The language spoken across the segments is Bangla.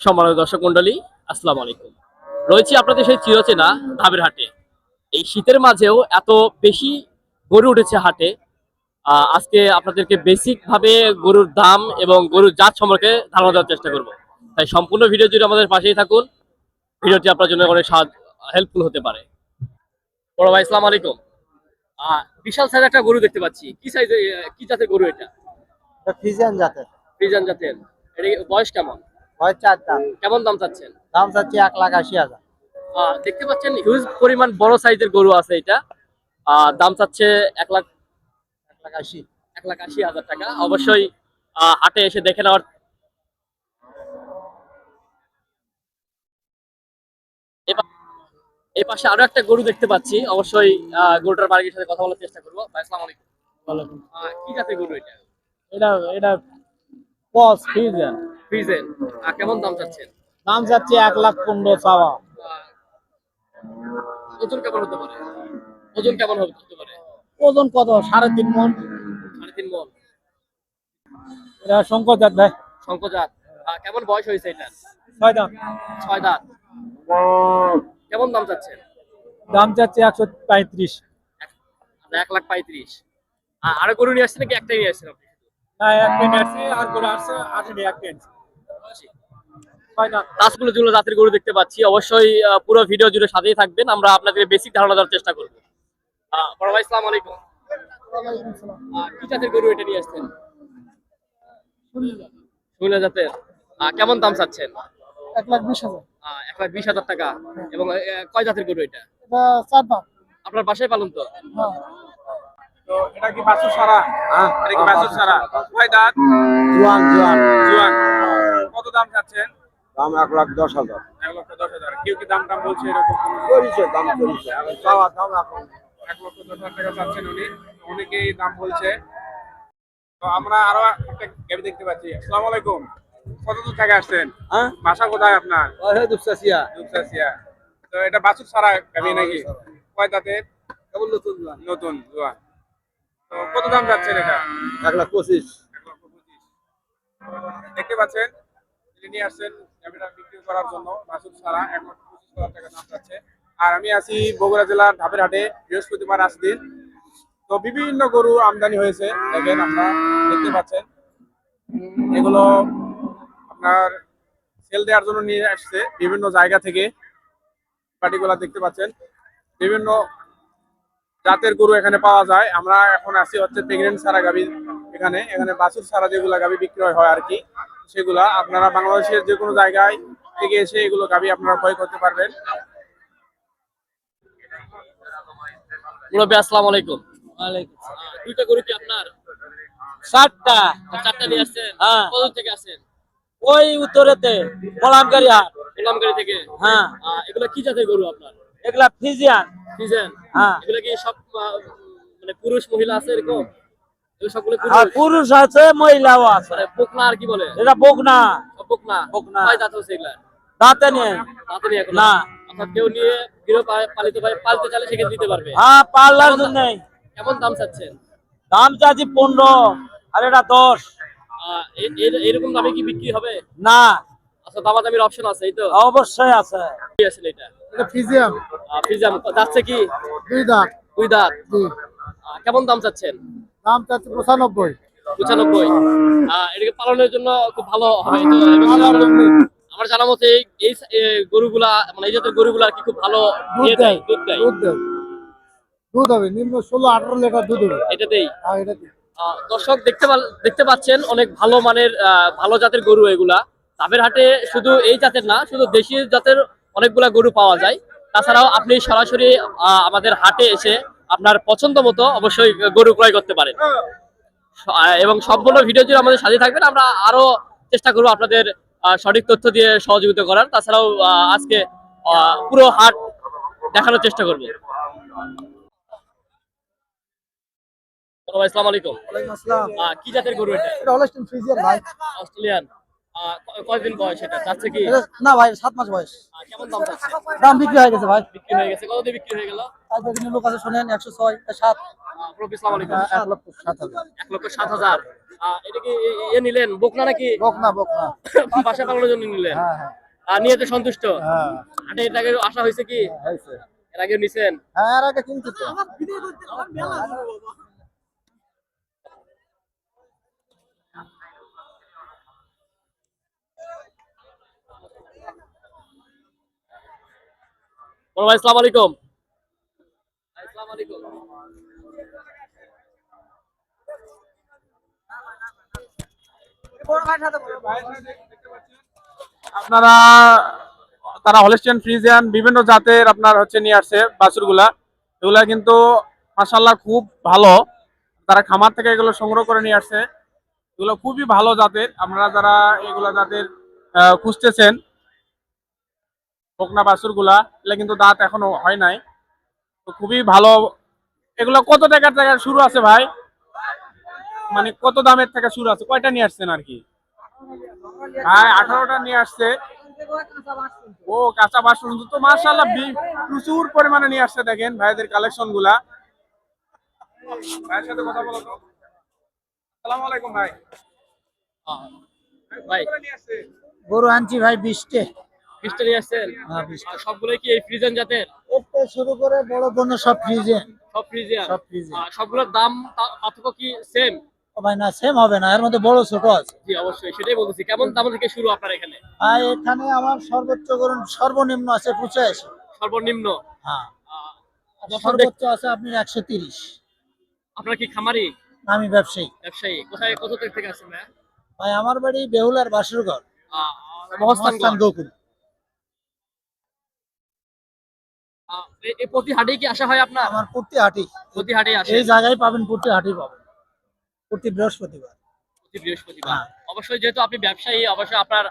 সম্মানিত দর্শক মন্ডলী আসসালাম আলাইকুম। রয়েছি আপনাদের সেই চিরচেনা ধাবের হাটে। এই শীতের মাঝেও এত বেশি গরু উঠেছে হাটে। আজকে আপনাদেরকে বেসিক ভাবে গরুর দাম এবং গরুর জাত সম্পর্কে ধারণা দেওয়ার চেষ্টা করব। তাই সম্পূর্ণ ভিডিও জুড়ে আমাদের পাশেই থাকুন। ভিডিওটি আপনার জন্য অনেক হেল্পফুল হতে পারে। বড় ভাই আসসালামু আলাইকুম। আহ, বিশাল সাইজ একটা গরু দেখতে পাচ্ছি। কি সাইজ কি জাতের গরু এটা? এটা ফিজিয়ান জাতের। ফ্রিজান জাতের। এর বয়স কেমন? হয় চার দাম কেমন দাম চাচ্ছেন? দাম চাচ্ছি এক লাখ আশি হাজার। দেখতে পাচ্ছেন হিউজ পরিমাণ বড় সাইজের গরু আছে এটা। আহ, দাম চাচ্ছে এক লাখ এক লাখ আশি। এক লাখ আশি হাজার টাকা। অবশ্যই হাটে এসে দেখে নেওয়ার এই পাশে আরও একটা গরু দেখতে পাচ্ছি। অবশ্যই আহ, গরুটার মালিকের সাথে কথা বলার চেষ্টা করব। ভাই আসসালামু আলাইকুম। কি জাতের গরু এটা? এটা এটা ফ্রিজেন কেমন দাম চাচ্ছেন? দাম চাচ্ছি এক লাখ পনেরো চাওয়া। ওজন কেমন হতে পারে? ওজন কেমন হতে পারে? ওজন কত? সাড়ে তিন মন। সাড়ে তিন মন। এটা শঙ্কর জাত ভাই। শঙ্কজাত আহ, কেমন বয়স হয়েছে এটা ছয় দাম ছয় দাঁত। কেমন দাম চাচ্ছেন? দাম চাচ্ছি একশো পঁয়ত্রিশ। এক- এক লাখ পঁয়ত্রিশ। আরও গরু নিয়ে আসছেন নাকি একটাই নিয়ে আসছেন আপনি? না এক মিনিট আসছে আর করে আসছে মিনিট এক মিনিট ছয় দাম তাজগুলো যেগুলো জাতের গরু দেখতে পাচ্ছি অবশ্যই পুরো ভিডিও জুড়ে সাথেই থাকবেন। আমরা আপনাদের বেসিক ধারণা দেওয়ার চেষ্টা করব। বড় ভাই আসসালামু আলাইকুম। কি জাতের গরু এটা নিয়ে আসছেন? শুনে জাতের কেমন দাম চাচ্ছেন? এক লাখ বিশ হাজার এক লাখ বিশ হাজার টাকা। এবং কয় জাতের গরু এটা? এটা চার দাম আপনার বাসায় পালন তো? তো এটা কি বাছুর সারা? এটা কি বাছুর সারা? কয় দাঁত? জোয়ান জোয়ান জুয়ান। কত দাম চাচ্ছেন? দাম এক লাখ দশ হাজার। এক লক্ষ দশ হাজার। কেউ কি দাম টাম বলছে এরকম করেছে দাম করেছে। চাওয়া দাম এখন। এক লক্ষ দশ হাজার টাকা চাচ্ছেন উনি। অনেকেই দাম বলছে। তো আমরা আরও একটা দেখতে পাচ্ছি। আসসালামু আলাইকুম। কত দূর থেকে আসছেন? হ্যাঁ? বাসা কোথায় আপনার? তো এটা বাছুর সারা গাবি নাকি? কয় দাঁতের? কেবল নতুন নতুন তো কত দাম যাচ্ছেন এটা? এক লাখ পঁচিশ। এক লক্ষ পঁচিশ। দেখতে পাচ্ছেন নিয়ে আসছেন ক্যামেরা বিক্রি করার জন্য, মাসুদ সারা লক্ষ পঁচিশ হাজার টাকা দাম যাচ্ছে। আর আমি আছি বগুড়া জেলার ধাপের হাটে বৃহস্পতিবার আজ দিন তো বিভিন্ন গরু আমদানি হয়েছে, দেখেন আপনারা, দেখতে পাচ্ছেন। এগুলো আপনার সেল দেওয়ার জন্য নিয়ে আসছে, বিভিন্ন জায়গা থেকে। পার্টিগুলা দেখতে পাচ্ছেন। বিভিন্ন জাতের গরু এখানে পাওয়া যায়। আমরা এখন আছি হচ্ছে প্রেগনেন্ট সারা গাবি এখানে। এখানে বাছুর সারা যেগুলো গাবি বিক্রয় হয় আর কি। সেগুলা আপনারা বাংলাদেশের যে কোনো জায়গায় থেকে এসে এগুলো গাবি আপনারা ক্রয় করতে পারবেন। মুরব্বী আসসালামু আলাইকুম। দুইটা গরু কি আপনার? ষাটটা চারটা নিয়ে আসছেন? হ্যাঁ। থেকে ওই উত্তরেতে হাট। থেকে? হ্যাঁ। আহ, এগুলো কি জাতের গরু আপনার? এগুলা ফিজিয়ান। ফিজেন হ্যাঁ। এগুলো কি সব মানে পুরুষ মহিলা আছে এরকম? আর পুরুষ। পুরুষ আছে মহিলাও আছে। পোকনা আর কি বলে? এটা বকনা বকনা। কয় দাঁত হচ্ছে এগুলা দাঁতে নিয়ে। দাঁতে নিয়ে না। অর্থাৎ কেউ নিয়ে গৃহ পা- পালিত ভাই পালতে চাইলে সেক্ষেত্রে দিতে পারবে। হ্যাঁ জন্য কেমন দাম চাচ্ছেন? দাম চাচ্ছি পনেরো আর এটা দশ। এরকম দামে কি বিক্রি হবে? না। আচ্ছা অপশন আছে এই তো? অবশ্যই আছে। কি আছে এটা? এটা ফিজিয়াম। যাচ্ছে কি? দুই দাঁত। দুই দাঁত। কেমন দাম চাচ্ছেন? দাম চাচ্ছি পঁচানব্বই। পঁচানব্বই। এটাকে পালনের জন্য খুব ভালো হবে। আমার জানা মতে এই গরুগুলা মানে এই জাতের গরুগুলা কি খুব ভালো ইয়ে দুধ দেয়। দুধ দেয়। দুধ হবে নিম্ন ষোলো আঠারো লিটার দুধ হবে। এটাতেই হ্যাঁ দর্শক দেখতে দেখতে পাচ্ছেন অনেক ভালো মানের ভালো জাতের গরু এগুলা। তাদের হাটে শুধু এই জাতের না শুধু দেশি জাতের অনেকগুলা গরু পাওয়া যায়। তাছাড়াও আপনি সরাসরি আমাদের হাটে এসে আপনার পছন্দ মতো অবশ্যই গরু ক্রয় করতে পারেন। এবং সম্পূর্ণ ভিডিও জুড়ে আমাদের সাথে থাকবেন। আমরা আরও চেষ্টা করব আপনাদের সঠিক তথ্য দিয়ে সহযোগিতা করার। তাছাড়াও আহ, আজকে পুরো হাট দেখানোর চেষ্টা করব। আসসালামু আলাইকুম। কি জাতের গরু এটা? অস্ট্রেলিয়ান কয়দিন বয়স এটা? যাচ্ছে কি? না ভাই সাত মাস বয়স। কেমন দাম যাচ্ছে? দাম বিক্রি হয়ে গেছে ভাই। বিক্রি হয়ে গেছে। কত দিয়ে বিক্রি হয়ে গেল? লোক আছে শোনেন একশো ছয় সাত। আহ, প্রফি সালাম আলাইকুম। এক লক্ষ সাত হাজার। এটা কি এ- নিলেন? বকনা নাকি? বক না বক না বাসা পালানোর জন্য নিলেন? হ্যাঁ হ্যাঁ। আর নিয়ে তো সন্তুষ্ট? হ্যাঁ। হাটে এর আগে আসা হয়েছে কি? হয়েছে। এর আগে নিছেন? হ্যাঁ এর আগে কিনছি বড় ভাই, আসসালামু আলাইকুম। আপনারা, তারা হলিস্টিয়ান, ফ্রিজিয়ান, বিভিন্ন জাতের আপনার হচ্ছে নিয়ে আসছে বাছুরগুলা। এগুলা কিন্তু মাসাল্লাহ খুব ভালো। তারা খামার থেকে এগুলো সংগ্রহ করে নিয়ে আসছে। এগুলো খুবই ভালো জাতের। আপনারা যারা এগুলা জাতের খুঁজতেছেন বকনা বাছুরগুলা এগুলা কিন্তু দাঁত এখনও হয় নাই। তো খুবই ভালো। এগুলো কত টাকার টাকা শুরু আছে ভাই? মানে কত দামের থেকে শুরু আছে? কয়টা নিয়ে আসছেন আর কি? ভাই আঠারোটা নিয়ে আসছে। ও কাঁচা বাসন তো মার্শাল্লাহ প্রচুর পরিমাণে নিয়ে আসছে দেখেন ভাইদের কালেকশনগুলা। ভাইয়ের সাথে কথা বলো তো। আসসালামু আলাইকুম ভাই। ভাই? গরু আনছি ভাই বিশটে। ফিস্টে নিয়ে আসছেন সবগুলোই কি এই ফ্রিজেন জাতের? একটা শুরু করে বড় পণ্য সব ফ্রিজে সব ফ্রিজিয়ান সব ফ্রিজে সবগুলোর দাম পার্থক্য কি সেম ভাই না সেম হবে না এর মধ্যে বড় ছোট আছে। জি অবশ্যই সেটাই বলতেছি। কেমন দাম থেকে শুরু আপনার এখানে? আর এখানে আমার সর্বোচ্চ সর্বনিম্ন আছে পঁচাশি। সর্বনিম্ন? হ্যাঁ। সর্বোচ্চ আছে আপনার কি খামারি? আমি ব্যবসায়ী। ব্যবসায়ী। কোথায় কত থেকে আসছেন ভাই আমার বাড়ি বেহুলার মহস্থানগড়। গোকুল আহ, এ- এ প্রতি হাটে কি আসা হয় আপনার? আমার প্রতি হাটি প্রতি হাটে আসে। এই জায়গায় পাবেন প্রতি হাটি পাবেন। প্রতি বৃহস্পতিবার। প্রতি বৃহস্পতিবার। হ্যাঁ। অবশ্যই যেহেতু আপনি ব্যবসায়ী অবশ্যই আপনার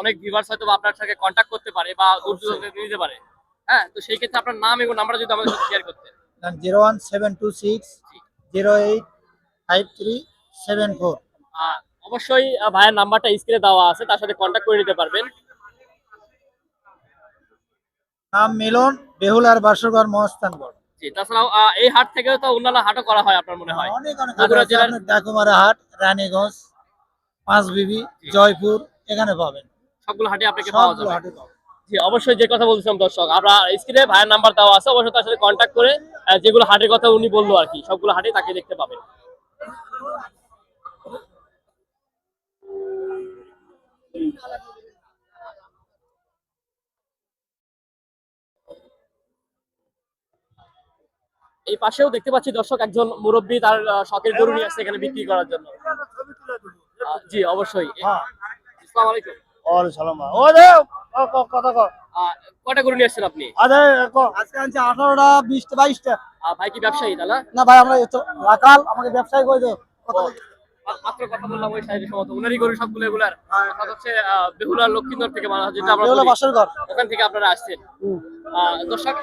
অনেক ভিউয়ার্স হয়তো আপনার সাথে কন্ট্যাক্ট করতে পারে বা দূর দূরান্ত নিতে পারে। হ্যাঁ তো সেই ক্ষেত্রে আপনার নাম এবং নাম্বার যদি আমাদের সাথে শেয়ার করতে। Zero one seven two six zero eight five three seven four অবশ্যই ভাইয়ের নাম্বারটা স্ক্রিনে দেওয়া আছে তার সাথে কন্ট্যাক্ট করে নিতে পারবেন। মিলন বেহুলার বাসুরঘর মহস্থানগড় জি তাছাড়াও এই হাট থেকেও তো অন্যান্য হাটও করা হয় আপনার মনে হয়। অনেক জেলার- ডাকুমারা হাট রানীগঞ্জ পাঁচবিবি জয়পুর এখানে পাবেন। সবগুলো হাটে আপনাকে পাওয়া যাবে। জি অবশ্যই যে কথা বলছিলাম দর্শক আমরা স্ক্রিনে ভাইয়ের নাম্বার দেওয়া আছে অবশ্যই তার সাথে কন্ট্যাক্ট করে যেগুলো হাটের কথা উনি বলল আর কি সবগুলো হাটে তাকে দেখতে পাবেন। এই পাশেও দেখতে পাচ্ছি দর্শক একজন মুরব্বী তার শখের গরু নিয়ে আসছে এখানে বিক্রি করার জন্য। জি অবশ্যই। হ্যাঁ। আসসালামু আলাইকুম। ওর সালাম ও কথা কর আহ, গরু নিয়ে আসছেন আপনি? আরে আজকে আনছি আঠারোটা বিশটা বাইশটা। আহ, ভাই কি ব্যবসায়ী না ভাই আমরা আমাকে ব্যবসায়ী করে দেবো মা- মাত্র কথা বললাম ওই সাইডে সম্ভবত উনারই গরু সবগুলো এগুলার। হচ্ছে আহ, বেহুলার লক্ষ্মীন্দর থেকে মানা যেটা আমরা বলি। ওখান থেকে আপনারা আসছেন। দর্শক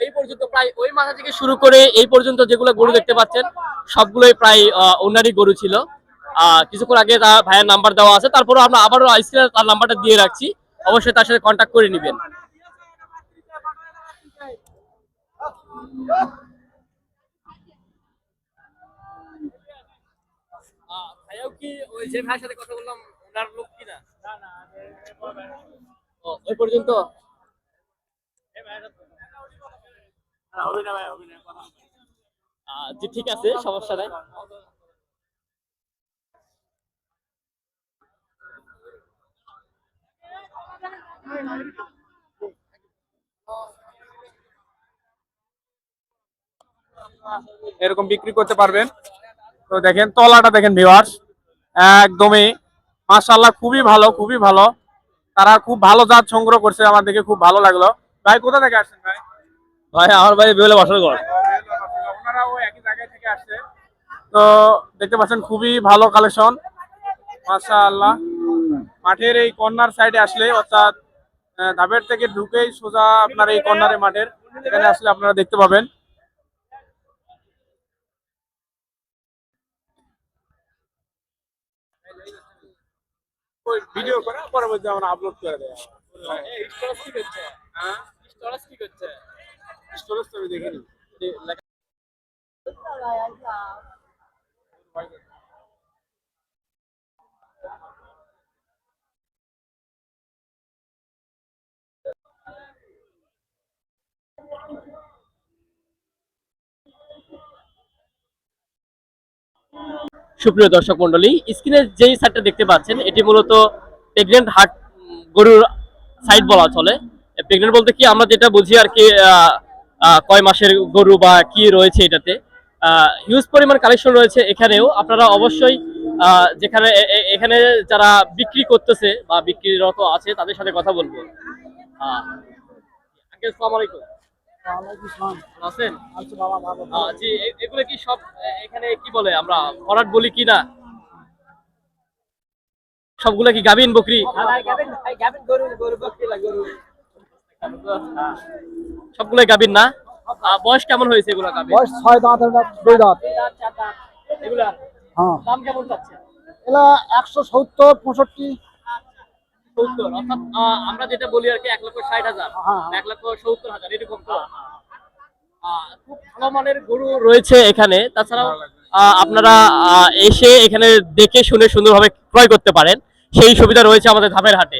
এই- পর্যন্ত প্রায় ওই মাথা থেকে শুরু করে এই পর্যন্ত যেগুলো গরু দেখতে পাচ্ছেন, সবগুলোই প্রায় ওনারই গরু ছিল। কিছুক্ষণ আগে তার ভাইয়ের নাম্বার দেওয়া আছে তারপরে আমরা আবারও স্ক্রিনে তার নাম্বারটা দিয়ে রাখছি। অবশ্যই তার সাথে কন্ট্যাক্ট করে নেবেন। ভাইয়াও কথা বললাম ওই পর্যন্ত জি ঠিক আছে, সমস্যা নাই। এরকম বিক্রি করতে পারবেন। তো দেখেন, তলাটা দেখেন ভিউয়ার্স একদমই মাশাল্লাহ খুবই ভালো খুবই ভালো। তারা খুব ভালো জাত সংগ্রহ করছে, আমার দেখে খুব ভালো লাগল। ভাই কোথা থেকে আসছেন ভাই? ভাই আমার ভাই বেহুলা বাসর ঘর। ওনারাও একই জায়গায় থেকে আসছে। তো দেখতে পাচ্ছেন খুবই ভালো কালেকশন মাশাআল্লাহ। মাঠের এই কর্নার সাইডে আসলে অর্থাৎ ধাপের থেকে ঢুকেই সোজা আপনার এই কর্নারে মাঠের। এখানে আসলে আপনারা দেখতে পাবেন। ওই ভিডিও করে পরবর্তী আমরা আপলোড করে দেয় স্টোরেজ কি করছে? স্টোরেজ তো আমি দেখিনি। সুপ্রিয় দর্শক মন্ডলী স্ক্রিনে যেই সাইটটা দেখতে পাচ্ছেন এটি মূলত প্রেগনেন্ট হার্ট গরুর সাইড বলা চলে। প্রেগনেন্ট বলতে কি আমরা যেটা বুঝি আর কি কয় মাসের গরু বা কি রয়েছে এটাতে। হিউজ পরিমাণ কালেকশন রয়েছে এখানেও। আপনারা অবশ্যই যেখানে এখানে যারা বিক্রি করতেছে বা বিক্রিরত আছে তাদের সাথে কথা বলব। আলাইকুম। আছেন? জি এগুলো কি সব এখানে কি বলে? আমরা ভরাট বলি কি না? সবগুলা কি গাবিন বকরি? সবগুলাই গাবিন না? বয়স কেমন হয়েছে এগুলা গাবিন বয়স ছয় দাঁত দুই দাঁত। এগুলা হ্যাঁ। দাম কেমন যাচ্ছে এলা একশো সত্তর পঁয়ষট্টি। সত্তর অর্থাৎ আমরা যেটা বলি আর কি এক লক্ষ ষাট হাজার। হ্যাঁ। এক লক্ষ সত্তর হাজার এরকম তো? খুব ভালো মানের গরু রয়েছে এখানে। তাছাড়াও আহ, আপনারা আহ, এসে এখানে দেখে শুনে সুন্দরভাবে ক্রয় করতে পারেন। সেই সুবিধা রয়েছে আমাদের ধাপের হাটে।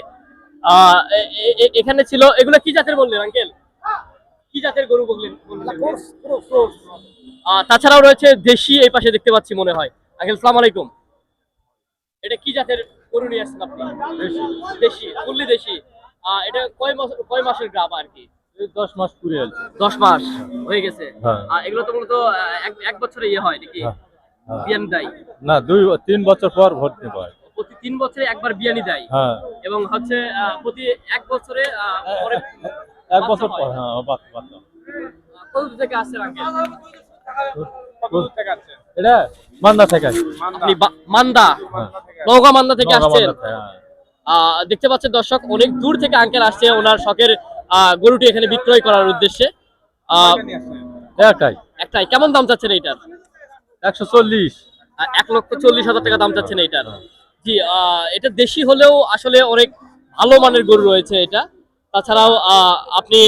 এখানে ছিল এগুলো কি জাতের বললেন আঙ্কেল? কি জাতের গরু বললেন? আহ, তাছাড়াও রয়েছে দেশি এই পাশে দেখতে পাচ্ছি মনে হয়। আঙ্কেল সালাম আলাইকুম। এটা কি জাতের গরু নিয়ে আসছেন আপনি? দেশি। ফুললি দেশি। এটা কয় মাস কয় মাসের গ্রাম আর কি? দশ মাস পুরে আছে দশ মাস হয়ে গেছে। হ্যাঁ। এগুলো তো মূলত এক বছরে ইয়ে হয় নাকি? হ্যাঁ, হ্যাঁ। বিয়ান দেয় না দুই তিন বছর পর ভর্তি হয়। প্রতি তিন বছরে একবার বিয়ানি দেয়। হ্যাঁ। এবং হচ্ছে প্রতি এক বছরে এক বছর পর হ্যাঁ। বাচ্চা বাচ্চা। কত থেকে আসছেন আঙ্কেল কত দূর থেকে আসছেন? এটা মান্দা থেকে। আপনি মান্দা মান্দা? থেকে আসছেন। নওগাঁ মান্দা থেকে আসছেন? মান্দা থেকে, হ্যাঁ। আহ, দেখতে পাচ্ছেন দর্শক অনেক দূর থেকে আঙ্কেল আসছে ওনার শখের আহ, গরুটি এখানে বিক্রয় করার উদ্দেশ্যে? একটাই। একটাই। কেমন দাম চাচ্ছেন এইটার? একশো চল্লিশ। এক লক্ষ চল্লিশ হাজার টাকা দাম চাচ্ছেন এইটার। জি আহ, এটা দেশি হলেও আসলে অনেক ভালো মানের গরু রয়েছে এটা। তাছাড়াও আহ, আপনি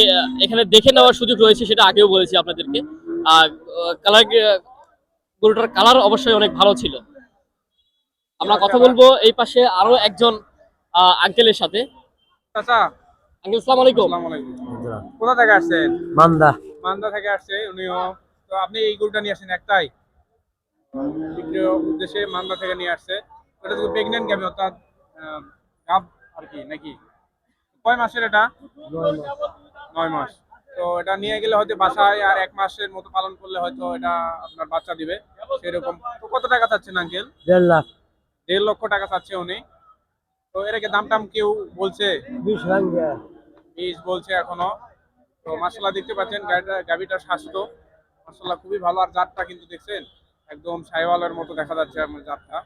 এখানে দেখে নেওয়ার সুযোগ রয়েছে সেটা আগেও বলেছি আপনাদেরকে। কালার গরুটার কালার অবশ্যই অনেক ভালো ছিল। আমরা কথা বলব এই পাশে আরও একজন আহ, আঙ্কেলের সাথে। চাচা। আঙ্কেল সালাম আলাইকুম। আলাইকুম। কোথা থেকে আসছেন? মান্দা। মান্দা থেকে আসছে উনিও। তো আপনি এই গরুটা নিয়ে আসেন একটাই। উদ্দেশ্যে মান্দা থেকে নিয়ে আসছে। ওটা তো প্রেগনেন্ট গাবি অর্থাৎ গাব আর কি নাকি? কয় মাসের এটা? নয় মাস। তো এটা নিয়ে গেলে হয়তো বাসায় আর এক মাসের মতো পালন করলে হয়তো এটা আপনার বাচ্চা দিবে। সেরকম। তো কত টাকা চাচ্ছেন আঙ্কেল দেড় লাখ। দেড় লক্ষ টাকা চাচ্ছে উনি। তো এটাকে দাম টাম কেউ বলছে? বিশ বীজ বলছে এখনও। তো মাসাল্লাহ দেখতে পাচ্ছেন গাড়িটা গাড়িটার স্বাস্থ্য। মাসাল্লাহ খুবই ভালো। আর জাতটা কিন্তু দেখছেন একদম সাইওয়ালের মতো দেখা যাচ্ছে আমার জাতটা।